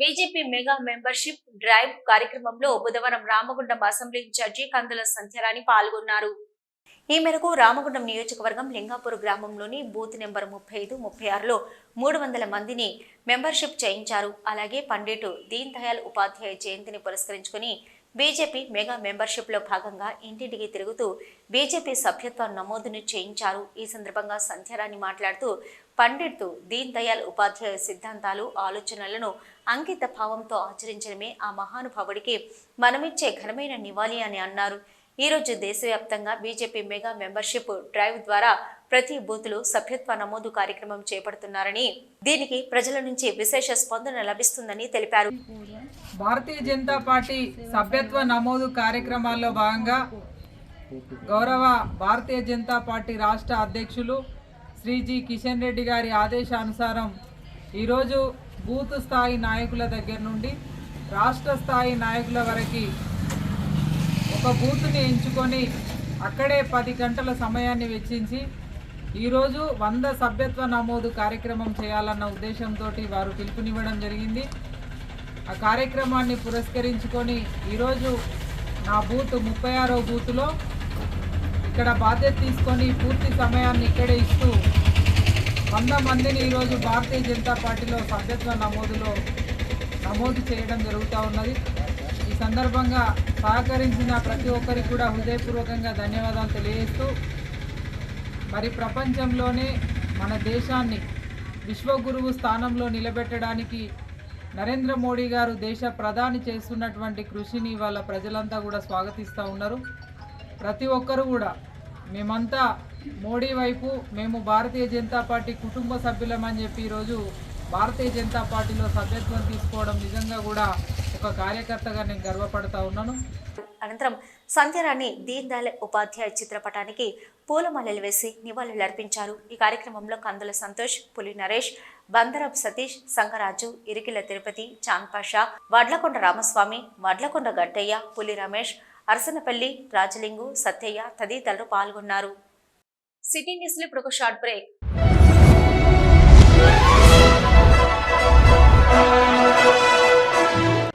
BJP mega membership drive కార్యక్రమంలో బుధవారం Ramagundam assembly incharge Kandula Sandhyarani పాల్గొన్నారు. ఈ మేరకు రామగుండం నియోజకవర్గం లింగాపూర్ గ్రామంలోని బూత్ నెంబర్ ముప్పై ఐదు ముప్పై ఆరులో మూడు వందల మందిని మెంబర్షిప్ చేయించారు. అలాగే పండిట్ దీన్ దయాల్ ఉపాధ్యాయ జయంతిని పురస్కరించుకుని బీజేపీ మెగా మెంబర్షిప్లో భాగంగా ఇంటింటికి తిరుగుతూ బీజేపీ సభ్యత్వ నమోదును చేయించారు. ఈ సందర్భంగా సంధ్యారాణి మాట్లాడుతూ పండిట్ దీన్ దయాళ్ ఉపాధ్యాయ సిద్ధాంతాలు ఆలోచనలను అంకిత భావంతో ఆచరించడమే ఆ మహానుభావుడికి మనమిచ్చే ఘనమైన నివాళి అని అన్నారు. ఈరోజు దేశవ్యాప్తంగా బీజేపీ మెగా మెంబర్షిప్ డ్రైవ్ ద్వారా ప్రతి బూత్లో సభ్యత్వ నమోదు కార్యక్రమం చేపడుతున్నారని దీనికి ప్రజల నుంచి విశేష స్పందన లభిస్తుందని తెలిపారు. భారతీయ జనతా పార్టీ సభ్యత్వ నమోదు కార్యక్రమాల్లో భాగంగా గౌరవ భారతీయ జనతా పార్టీ రాష్ట్ర అధ్యక్షులు శ్రీజీ కిషన్ రెడ్డి గారి ఆదేశానుసారం ఈరోజు బూత్ స్థాయి నాయకుల దగ్గర నుండి రాష్ట్ర స్థాయి నాయకుల వరకు ఒక బూత్ని ఎంచుకొని అక్కడే పది గంటల సమయాన్ని వెచ్చించి ఈరోజు వంద సభ్యత్వ నమోదు కార్యక్రమం చేయాలన్న ఉద్దేశంతో వారు పిలుపునివ్వడం జరిగింది. ఆ కార్యక్రమాన్ని పురస్కరించుకొని ఈరోజు నా బూత్ ముప్పై ఆరో బూత్లో ఇక్కడ బాధ్యత తీసుకొని పూర్తి సమయాన్ని ఇక్కడే ఇస్తూ వంద మందిని ఈరోజు భారతీయ జనతా పార్టీలో సభ్యత్వ నమోదులో నమోదు చేయడం జరుగుతూ ఉన్నది. ఈ సందర్భంగా సహకరించిన ప్రతి ఒక్కరికి కూడా హృదయపూర్వకంగా ధన్యవాదాలు తెలియజేస్తూ మరి ప్రపంచంలోనే మన దేశాన్ని విశ్వగురువు స్థానంలో నిలబెట్టడానికి నరేంద్ర మోడీ గారు దేశ ప్రధాని చేస్తున్నటువంటి కృషిని వాళ్ళ ప్రజలంతా కూడా స్వాగతిస్తూ ఉన్నారు. ప్రతి ఒక్కరు కూడా మేమంతా మోడీ వైపు మేము భారతీయ జనతా పార్టీ కుటుంబ సభ్యులమని చెప్పి ఈరోజు భారతీయ జనతా పార్టీలో సభ్యత్వం తీసుకోవడం నిజంగా కూడా ఒక కార్యకర్తగా నేను గర్వపడతా ఉన్నాను. అనంతరం సంధ్యారాణి దీన్ దయాళ్ ఉపాధ్యాయ చిత్రపటానికి పూలమాలలు వేసి నివాళులర్పించారు ఈ కార్యక్రమంలో కందుల సంతోష్ పులి నరేష్ బందరబ్ సతీష్ సంగరాజు ఇరికిల తిరుపతి చాన్పాషా వడ్లకొండ రామస్వామి వడ్లకొండ గట్టయ్య పులి రమేష్ అరసనపల్లి రాజలింగు సత్యయ్య తదితరులు పాల్గొన్నారు. సిటీ న్యూస్లో ఇప్పుడు ఒక షార్ట్ బ్రేక్.